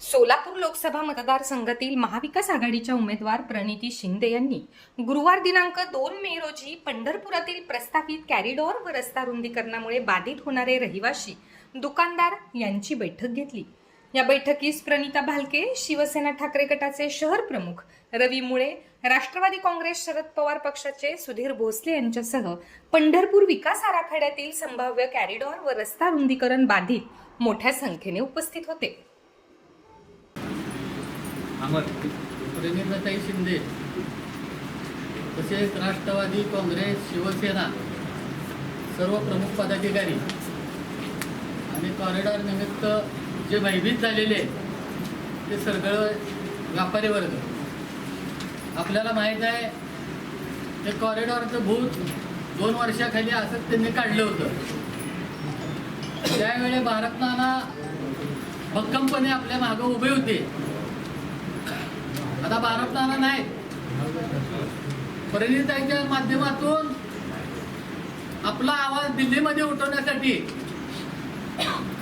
सोलापूर लोकसभा मतदारसंघातील महाविकास आघाडीच्या उमेदवार प्रणिती शिंदे यांनी गुरुवार दिनांक दोन मे रोजी पंढरपुरातील प्रस्तावित कॅरिडॉर व रस्ता रुंदीकरणामुळे बाधित होणारे रहिवाशी दुकानदार यांची बैठक घेतली. या बैठकीस प्रणिता भालके शिवसेना ठाकरे गटाचे शहर प्रमुख रवी मुळे राष्ट्रवादी काँग्रेस शरद पवार पक्षाचे सुधीर भोसले यांच्यासह पंढरपूर विकास आराखड्यातील संभाव्य कॅरिडॉर व रस्ता रुंदीकरण बाधित मोठ्या संख्येने उपस्थित होते. अमर प्रेमिताताई शिंदे तसेच राष्ट्रवादी काँग्रेस शिवसेना सर्व प्रमुख पदाधिकारी आणि कॉरिडॉर निमित्त जे भयभीत झालेले ते सगळं व्यापारी वर्ग. आपल्याला माहीत आहे ते कॉरिडॉरचं भूत दोन वर्षाखाली असंच त्यांनी काढलं होतं. त्यावेळी भारत भक्कमपणे आपल्या मागं उभे होते आता भारत नाना नाही. परिणिताईच्या माध्यमातून आपला आवाज दिल्लीमध्ये उठवण्यासाठी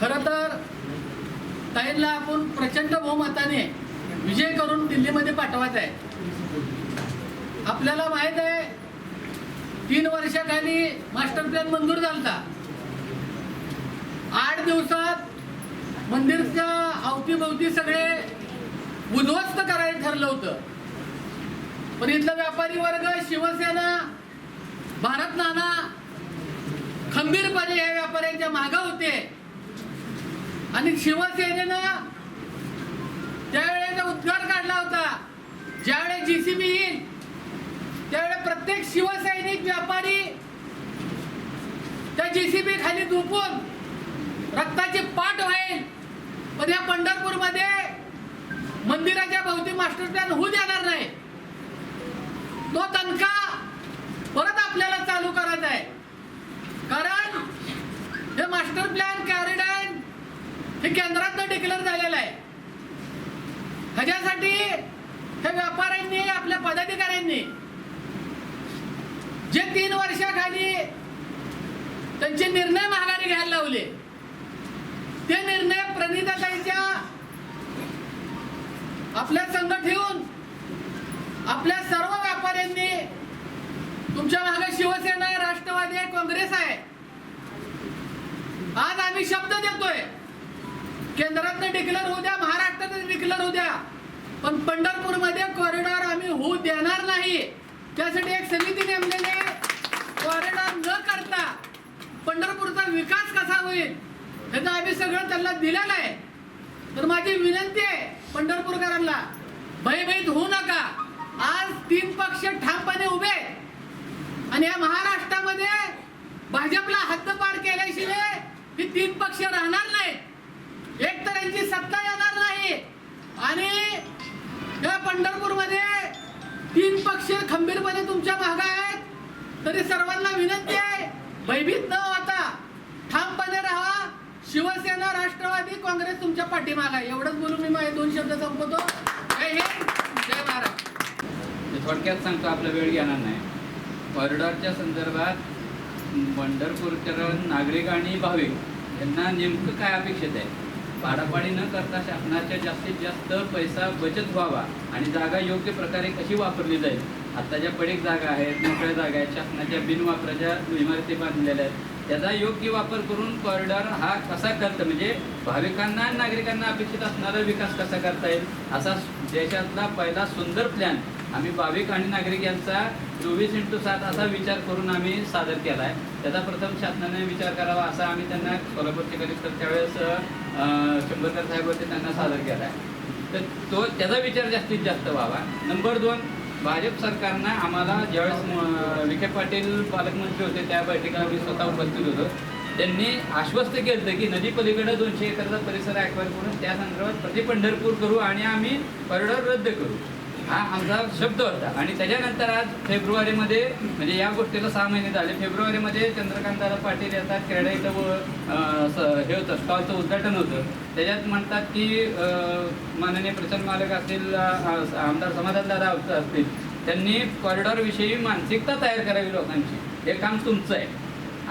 खर तर ताईंना आपण प्रचंड बहुमताने विजय करून दिल्लीमध्ये पाठवायचा आहे. आपल्याला माहीत आहे तीन वर्षाखाली मास्टर प्लॅन मंजूर झाला आठ दिवसात मंदिरच्या अवतीभोवती सगळे उद्ध्वस्त करायला ठरलं होतं. पण इथला व्यापारी वर्ग शिवसेना भारत नाना खंबीरपणे या व्यापाऱ्यांच्या मागे होते. आणि शिवसेनेनं त्यावेळेचा उद्गार काढला होता. ज्यावेळेस जीसीबी येईल त्यावेळेस प्रत्येक शिवसैनिक व्यापारी त्या जीसीबी खाली दुपून रक्ताची पाठ होईल पण या पंढरपूरमध्ये मंदिराच्या भोवती मास्टर प्लॅन होऊ देणार नाही. तो तनखा परत आपल्याला चालू करायचा आहे. कारण हे मास्टर प्लॅन कॅरिडाईन हे केंद्रातनं डिक्लेअर झालेलं आहे. ह्याच्यासाठी हे व्यापाऱ्यांनी आपल्या पदाधिकाऱ्यांनी जे तीन वर्षाखाली त्यांचे निर्णय माघारी घ्यायला लावले ते निर्णय प्रणिताताईच्या आपल्या संघ ठेवून आपल्या सर्व व्यापाऱ्यांनी तुमच्या मागे शिवसेना आहे राष्ट्रवादी आहे काँग्रेस आहे. आज आम्ही शब्द देतोय. केंद्रातनं डिक्लेअर होऊ द्या महाराष्ट्रात डिक्लेअर होऊ द्या. पण पंढरपूरमध्ये कॉरिडॉर आम्ही होऊ देणार नाही. त्यासाठी एक समिती नेमलेली कॉरिडॉर न करता पंढरपूरचा विकास कसा होईल ह्याचं आम्ही सगळं त्यांना दिलेलं आहे. तर माझी विनंती आहे पंढरपूरकरांना भयभीत होऊ नका. आज तीन पक्ष ठामपणे उभे आणि या महाराष्ट्रामध्ये भाजपला हद्दपार केल्याशिवाय ही तीन पक्ष राहणार नाही एक तर यांची सत्ता येणार नाही. आणि या पंढरपूरमध्ये तीन पक्ष खंबीरपणे तुमच्या मागा आहेत. तरी सर्वांना विनंती आहे भयभीत न शिवसेना राष्ट्रवादी काँग्रेस तुमच्या पाठीमागा आहे. एवढंच बोलून मी माझे दोन शब्द संपवतो. जय हिंद जय महाराष्ट्र. थोडक्यात सांगतो आपला वेळ घेणार नाही. कॉरिडॉरच्या संदर्भात पंढरपूरकर नागरिक आणि भाविक यांना नेमकं काय अपेक्षित आहे? पाडापाडी न करता शासनाच्या जास्तीत जास्त पैसा बचत व्हावा आणि जागा योग्य प्रकारे कशी वापरली जाईल? आत्ताच्या पडीक जागा आहेत मोकळ्या जागा आहेत शासनाच्या बिनवापराच्या इमारती बांधलेल्या आहेत. त्याचा योग्य वापर करून कॉरिडॉर हा कसा करता म्हणजे भाविकांना आणि नागरिकांना अपेक्षित असणारा विकास कसा करता येईल? असा देशातला पहिला सुंदर प्लॅन आम्ही भाविक आणि नागरिक यांचा चोवीस इंटू सात असा विचार करून आम्ही सादर केला आहे त्याचा प्रथम शासनाने विचार करावा असा आम्ही त्यांना कोल्हापूरचे कलेक्टर त्यावेळेस शंभरकर साहेब होते त्यांना सादर केला आहे तर तो त्याचा विचार जास्तीत जास्त व्हावा. नंबर दोन भाजप सरकारनं आम्हाला ज्यावेळेस विखे पाटील पालकमंत्री होते त्या बैठकीला मी स्वतः उपस्थित होतो. त्यांनी आश्वस्त केलं की नदी पलीकडे दोनशे एकरचा परिसर ॲक्वायर करून त्या संदर्भात प्रति पंढरपूर करू आणि आम्ही कॉरिडॉर रद्द करू. हा आमचा शब्द होता. आणि त्याच्यानंतर आज फेब्रुवारीमध्ये म्हणजे या गोष्टीला सहा महिने झाले. फेब्रुवारीमध्ये चंद्रकांतदादा पाटील येतात क्रेडा इथं हे होतं स्टॉलचं उद्घाटन होतं. त्याच्यात म्हणतात की माननीय प्रचंड मालक असतील आमदार समाधानदादा असतील त्यांनी कॉरिडॉरविषयी मानसिकता तयार करावी लोकांची. हे काम तुमचं आहे.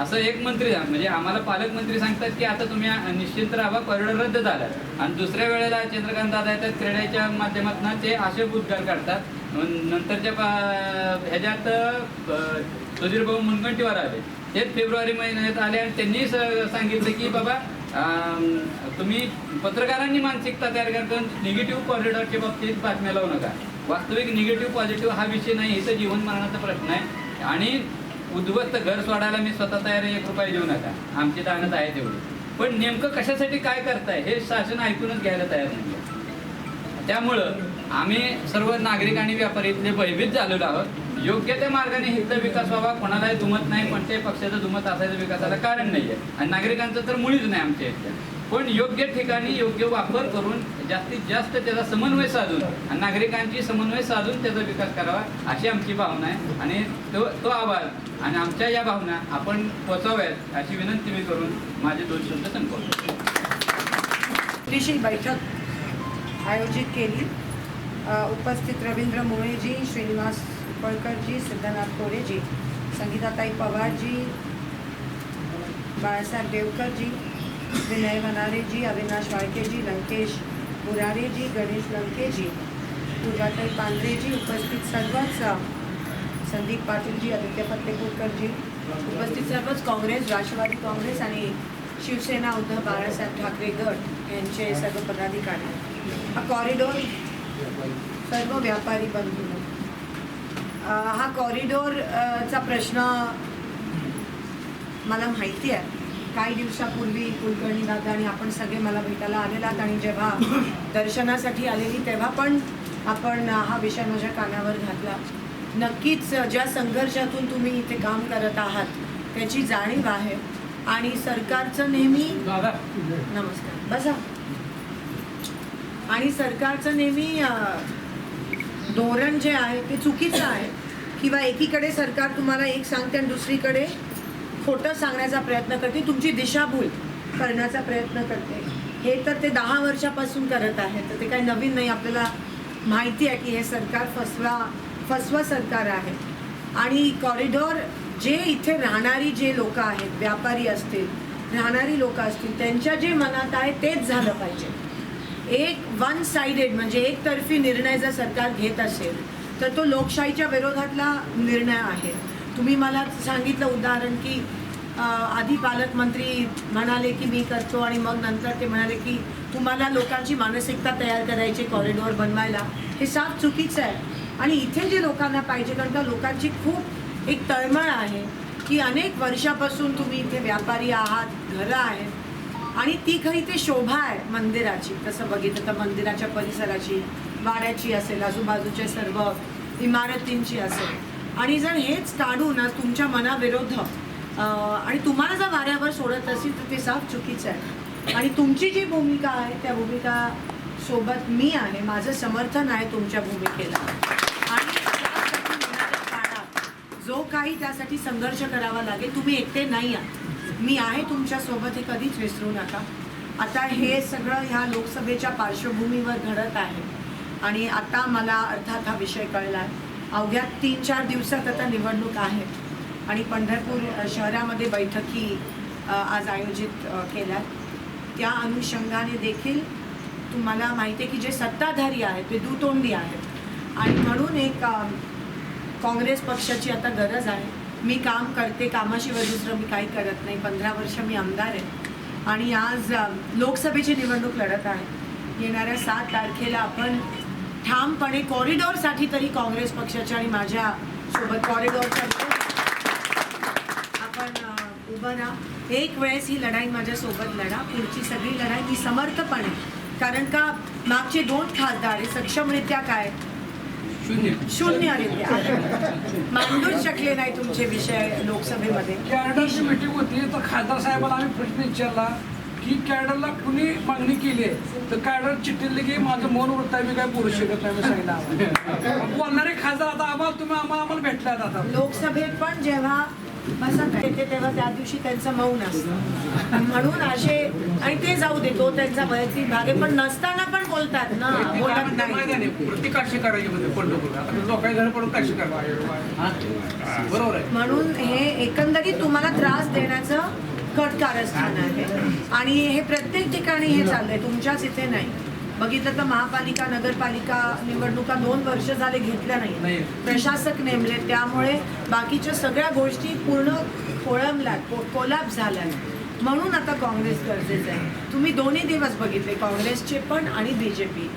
असं एक मंत्री म्हणजे आम्हाला पालकमंत्री सांगतात की आता तुम्ही निश्चिंत राहा कॉरिडॉर रद्द झाला. आणि दुसऱ्या वेळेला चंद्रकांत दादा येतात क्रीडाच्या माध्यमातून ते असे उद्गार काढतात. नंतरच्या ह्याच्यात अं, सुधीर भाऊ मुनगंटीवार आले. तेच फेब्रुवारी महिन्यात आले आणि त्यांनी स- सांगितलं की बाबा तुम्ही पत्रकारांनी मानसिकता तयार करता निगेटिव्ह कॉरिडॉरच्या बाबतीत बातम्या लावू नका. वास्तविक निगेटिव्ह पॉझिटिव्ह हा विषय नाही इथं जीवन मरणाचा प्रश्न आहे. आणि उद्ध्वस्त घर सोडायला मी स्वतः तयार एक रुपया देऊ नका. आमची दानत आहे तेवढी. पण नेमकं कशासाठी काय करताय हे शासन ऐकूनच घ्यायला तयार नाही त्यामुळं आम्ही सर्व नागरिक आणि व्यापारी इथले भयभीत झालेलो आहोत. योग्य त्या मार्गाने हित विकास व्हावा कोणालाही दुमत नाही कोणत्याही पक्षाचं दुमत असायचं विकासाला कारण नाही आहे आणि नागरिकांचं तर मुळीच नाही आमच्या इथल्या. पण योग्य ठिकाणी योग्य वापर करून जास्तीत जास्त त्याचा समन्वय साधून आणि नागरिकांची समन्वय साधून त्याचा विकास करावा अशी आमची भावना आहे. आणि तो तो आवाज आणि आमच्या या भावना आपण पोचाव्यात अशी विनंती मी करून माझे दोन शब्द संपवतो. छोटीशी बैठक आयोजित केली. उपस्थित रवींद्र मुळेजी श्रीनिवास उपळकरजी सिद्धनाथ कोरेजी संगीताताई पवारजी बाळासाहेब देवकरजी विनय वनारेजी अविनाश वाळकेजी लंकेश मुरारेजी गणेश लंकेजी पूजाताई पांढरेजी उपस्थित सर्वच संदीप पाटीलजी आदित्य फतेपूरकरजी उपस्थित सर्वच काँग्रेस राष्ट्रवादी काँग्रेस आणि शिवसेना उद्धव बाळासाहेब ठाकरे गट यांचे सर्व पदाधिकारी. हा कॉरिडॉर सर्व व्यापारी बंधू. हा कॉरिडॉर चा प्रश्न मला माहिती आहे. काही दिवसापूर्वी कुलकर्णी दादा आणि आपण सगळे मला भेटायला आलेलात आणि जेव्हा दर्शनासाठी आलेली तेव्हा पण आपण हा विषय माझ्या कानावर घातला. नक्कीच ज्या संघर्षातून तुम्ही इथे काम करत आहात त्याची जाणीव आहे. आणि सरकारचं नेहमी नमस्कार. बसा. आणि सरकारचं नेहमी धोरण जे आहे ते चुकीचं आहे. किंवा एकीकडे सरकार तुम्हाला एक सांगते आणि दुसरीकडे खोटं सांगण्याचा प्रयत्न करते तुमची दिशाभूल करण्याचा प्रयत्न करते. हे तर ते दहा वर्षापासून करत आहे तर ते काही नवीन नाही. आपल्याला माहिती आहे की हे सरकार फसवा फसवा सरकार आहे. आणि कॉरिडॉर जे इथे राहणारी जे लोक आहेत व्यापारी असतील राहणारी लोक असतील त्यांच्या जे मनात आहे तेच झालं पाहिजे. एक वन साइडेड म्हणजे एकतर्फी निर्णय जर सरकार घेत असेल तर तो लोकशाहीच्या विरोधातला निर्णय आहे. तुम्ही मला सांगितलं उदाहरण की आधी पालकमंत्री म्हणाले की मी करतो आणि मग नंतर ते म्हणाले की तुम्हाला लोकांची मानसिकता तयार करायची कॉरिडॉर बनवायला. हे साफ चुकीचं आहे. आणि इथे जे लोकांना पाहिजे कारण का लोकांची खूप एक तळमळ आहे की अनेक वर्षापासून तुम्ही इथे व्यापारी आहात घरं आहेत. आणि ती खरी ते शोभा आहे मंदिराची. तसं बघितलं तर मंदिराच्या परिसराची वाड्याची असेल आजूबाजूच्या सर्व इमारतींची असेल. आणि जर हेच काढून आज तुमच्या मनाविरोध आणि तुम्हाला जर वाऱ्यावर सोडत असेल तर ते साफ चुकीचं आहे. आणि तुमची जी भूमिका आहे त्या भूमिका सोबत मी आहे. माझं समर्थन आहे तुमच्या भूमिकेला आणि त्यासाठी येणाऱ्या काळात जो काही त्यासाठी संघर्ष करावा लागेल तुम्ही एकटे नाही आहात. मी आहे तुमच्यासोबत हे कधीच विसरू नका. आता हे सगळं ह्या लोकसभेच्या पार्श्वभूमीवर घडत आहे. आणि आता मला अर्थात हा विषय कळला आहे अवघ्या तीन चार दिवसात आता निवडणूक आहे. आणि पंढरपूर शहरामध्ये बैठकी आज आयोजित केल्या त्या अनुषंगाने देखील तुम्हाला माहिती आहे की जे सत्ताधारी आहेत ते दुतोंडी आहेत. आणि म्हणून एक काँग्रेस पक्षाची आता गरज आहे. मी काम करते कामाशिवाय दुसरं मी काही करत नाही. पंधरा वर्ष मी आमदार आहे. आणि आज लोकसभेची निवडणूक लढत आहे. येणाऱ्या सात तारखेला आपण ठामपणे कॉरिडॉरसाठी तरी काँग्रेस पक्षाच्या आणि माझ्या सोबत कॉरिडॉरच्या आपण उभं राहा. एक वेळेस ही लढाई माझ्यासोबत लढा. पुढची सगळी लढाई मी समर्थपणे. कारण का मागचे दोन खासदार हे सक्षमरित्या काय? शून्य. शून्यरित्या मांडूच शकले नाही तुमचे विषय लोकसभेमध्ये. कॅडरची मीटिंग होती तर खासदार साहेबांना आम्ही प्रश्न विचारला की कॅडरला कुणी मागणी केली आहे? तर कॅडर चिठ्ठी की माझं मौन वृत्त आहे मी काय बोलू शकत नाही मी सांगितलं. बोलणारे खासदार आता आम्हाला तुम्ही आम्हाला आम्हाला भेटल्यात आता. लोकसभेत पण जेव्हा बसत येते तेव्हा त्या दिवशी त्यांचं मौन असतं. म्हणून असे आणि ते जाऊ दे तो त्यांचा वैयक्तिक भाग आहे पण नसताना पण बोलतात ना बोलत नाही. काशी करायची म्हणजे पंढरपूर आता लोकांनी घर पडून काशी करा बरोबर आहे. म्हणून हे एकंदरीत तुम्हाला त्रास देण्याचं कट कारस्थान आहे. आणि हे प्रत्येक ठिकाणी हे चाललंय तुमच्याच इथे नाही. बघितलं तर महापालिका नगरपालिका निवडणुका दोन वर्ष झाले घेतल्या नाही. प्रशासक नेमले त्यामुळे बाकीच्या सगळ्या गोष्टी पूर्ण खोळंबल्यात को- कोलाप झाल्या म्हणून आता काँग्रेस गरजेचं आहे. तुम्ही दोन्ही दिवस बघितले काँग्रेसचे पण आणि बी जे पी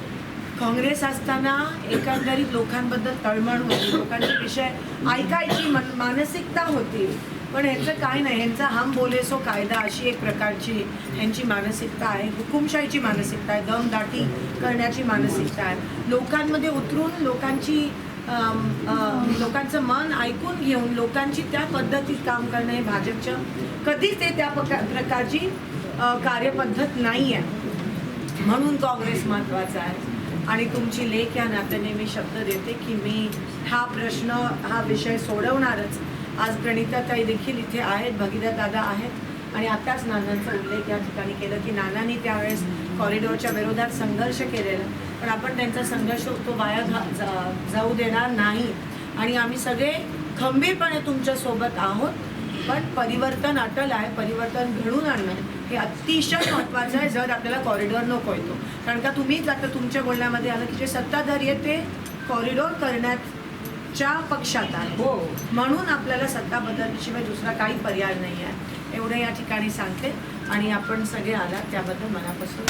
काँग्रेस असताना एकंदरीत लोकांबद्दल तळमळ होती लोकांचे विषय ऐकायची मन मानसिकता होती. पण ह्यांचं काय नाही ह्यांचा हम बोलेसो कायदा अशी एक प्रकारची ह्यांची मानसिकता आहे हुकुमशाहीची मानसिकता आहे दमदाटी करण्याची मानसिकता आहे. लोकांमध्ये उतरून लोकांची लोकांचं मन ऐकून घेऊन लोकांची त्या पद्धतीत काम करणं हे भाजपचं कधीच ते त्या प्रका- प्रकारची कार्यपद्धत नाही आहे म्हणून काँग्रेस महत्त्वाचा आहे. आणि तुमची लेख या नात्याने मी शब्द देते की मी हा प्रश्न हा विषय सोडवणारच. आज प्रणिताताई देखील इथे आहेत भगीरथ दादा आहेत. आणि आत्ताच नानांचा उल्लेख या ठिकाणी केलं की नानांनी त्यावेळेस कॉरिडॉरच्या विरोधात संघर्ष केलेला. पण आपण त्यांचा संघर्ष तो वाया घा- जा- जाऊ देणार नाही. आणि आम्ही सगळे खंबीरपणे तुमच्यासोबत आहोत. पण परिवर्तन अटल आहे परिवर्तन घडून आणणं हे अतिशय महत्त्वाचं आहे जर आपल्याला कॉरिडॉर नको येतो कारण का तुम्हीच आता तुमच्या बोलण्यामध्ये आलं की जे सत्ताधारी आहे ते कॉरिडॉर करण्यात करण्याच्या पक्षात आहे हो. म्हणून आपल्याला सत्ता बदलल्याशिवाय दुसरा काही पर्याय नाही आहे. एवढं या ठिकाणी सांगते आणि आपण सगळे आलात त्याबद्दल मनापासून.